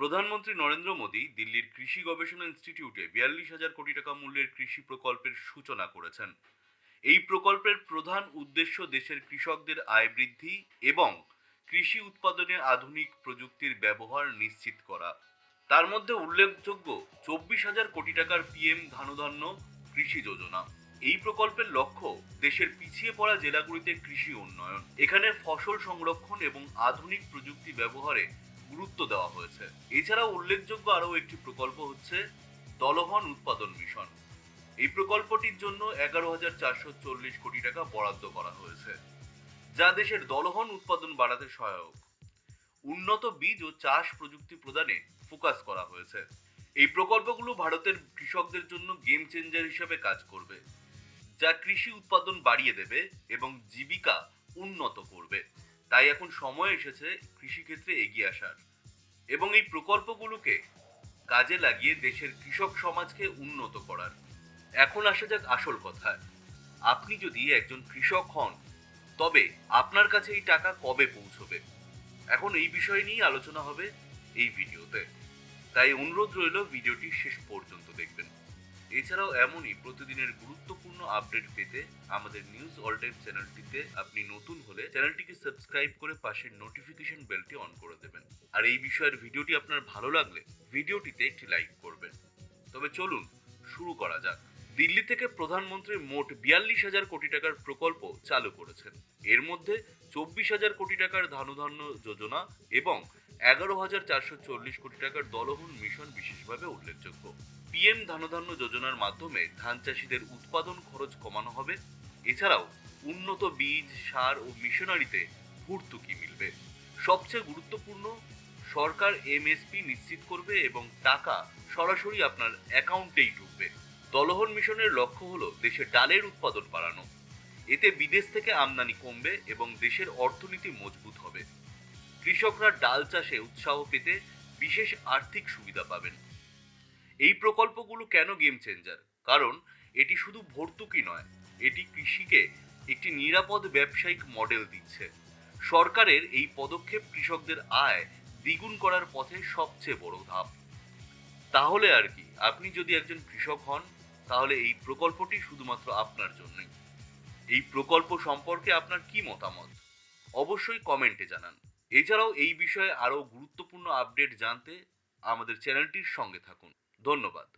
প্রধানমন্ত্রী নরেন্দ্র মোদী দিল্লির কৃষি গবেষণা ইনস্টিটিউটে বিয়াল্লিশ হাজার কোটি টাকা মূল্যের কৃষি প্রকল্পের সূচনা করেছেন। এই প্রকল্পের প্রধান উদ্দেশ্য দেশের কৃষকদের আয় বৃদ্ধি এবং কৃষি উৎপাদনে আধুনিক প্রযুক্তির ব্যবহার নিশ্চিত করা। তার মধ্যে উল্লেখযোগ্য চব্বিশ হাজার কোটি টাকার পিএম ধানুধান্য কৃষি যোজনা। এই প্রকল্পের লক্ষ্য দেশের পিছিয়ে পড়া জেলাগুলিতে কৃষি উন্নয়ন। এখানে ফসল সংরক্ষণ এবং আধুনিক প্রযুক্তি ব্যবহারে গুরুত্ব দেওয়া হয়েছে। এছাড়াও উল্লেখযোগ্য আরও একটি প্রকল্প হচ্ছে দলহন উৎপাদন মিশন। এই প্রকল্পটির জন্য এগারো হাজার চারশো চল্লিশ কোটি টাকা বরাদ্দ করা হয়েছে, যা দেশের দলহন উৎপাদন বাড়াতে সহায়ক। উন্নত বীজ ও চাষ প্রযুক্তি প্রদানে ফোকাস করা হয়েছে। এই প্রকল্পগুলো ভারতের কৃষকদের জন্য গেম চেঞ্জার হিসেবে কাজ করবে, যা কৃষি উৎপাদন বাড়িয়ে দেবে এবং জীবিকা উন্নত করবে। তাই এখন সময় এসেছে কৃষিক্ষেত্রে এগিয়ে আসার। এবং এই প্রকল্পগুলোকে কাজে লাগিয়ে দেশের কৃষক সমাজকে উন্নত করার। এখন আসা যাক আসল কথায় আপনি যদি একজন কৃষক হন, তবে আপনার কাছে এই টাকা কবে পৌঁছবে? এখন এই বিষয় নিয়ে আলোচনা হবে এই ভিডিওতে। তাই অনুরোধ রইল ভিডিওটি শেষ পর্যন্ত দেখবেন। এছাড়াও এমনই প্রতিদিনের গুরুত্বপূর্ণ আপডেট পেতে আমাদের নিউজ অল টাইম চ্যানেলটিতে আপনি নতুন হলে চ্যানেলটিকে সাবস্ক্রাইব করে পাশের নোটিফিকেশন বেলটি অন করে দেবেন। আর এই বিষয়ের ভিডিওটি আপনার ভালো লাগলে ভিডিওটিতে একটি লাইক করবেন। তবে চলুন শুরু করা যাক। দিল্লি থেকে প্রধানমন্ত্রী মোট বিয়াল্লিশ হাজার কোটি টাকার প্রকল্প চালু করেছেন। এর মধ্যে চব্বিশ হাজার কোটি টাকার ধানুধান্য যোজনা এবং এগারো হাজার চারশো চল্লিশ কোটি টাকার দলহন মিশন বিশেষভাবে উল্লেখযোগ্য। পিএম ধানধান্য যোজনার মাধ্যমে ধান চাষিদের উৎপাদন খরচ কমানো হবে। এছাড়াও উন্নত বীজ, সার ও মিশনারিতে ভর্তুকি মিলবে। সবচেয়ে গুরুত্বপূর্ণ, সরকার এমএসপি নিশ্চিত করবে এবং টাকা সরাসরি আপনার অ্যাকাউন্টেই ঢুকবে। দলহন মিশনের লক্ষ্য হলো দেশে ডালের উৎপাদন বাড়ানো। এতে বিদেশ থেকে আমদানি কমবে এবং দেশের অর্থনীতি মজবুত কৃষকরা ডাল চাষে উৎসাহ পেতে বিশেষ আর্থিক সুবিধা পাবেন। এই প্রকল্পগুলো কেন গেম চেঞ্জার কারণ এটি শুধু ভর্তুকি নয়, এটি কৃষিকে একটি নিরাপদ ব্যবসায়িক মডেল দিচ্ছে। সরকারের এই পদক্ষেপ কৃষকদের আয় দ্বিগুণ করার পথে সবচেয়ে বড় ধাপ। তাহলে আর কি, আপনি যদি একজন কৃষক হন, তাহলে এই প্রকল্পটি শুধুমাত্র আপনার জন্যই। এই প্রকল্প সম্পর্কে আপনার কি মতামত? অবশ্যই কমেন্টে জানান। এছাড়াও এই বিষয়ে আরও গুরুত্বপূর্ণ আপডেট জানতে আমাদের চ্যানেলটির সঙ্গে থাকুন। ধন্যবাদ।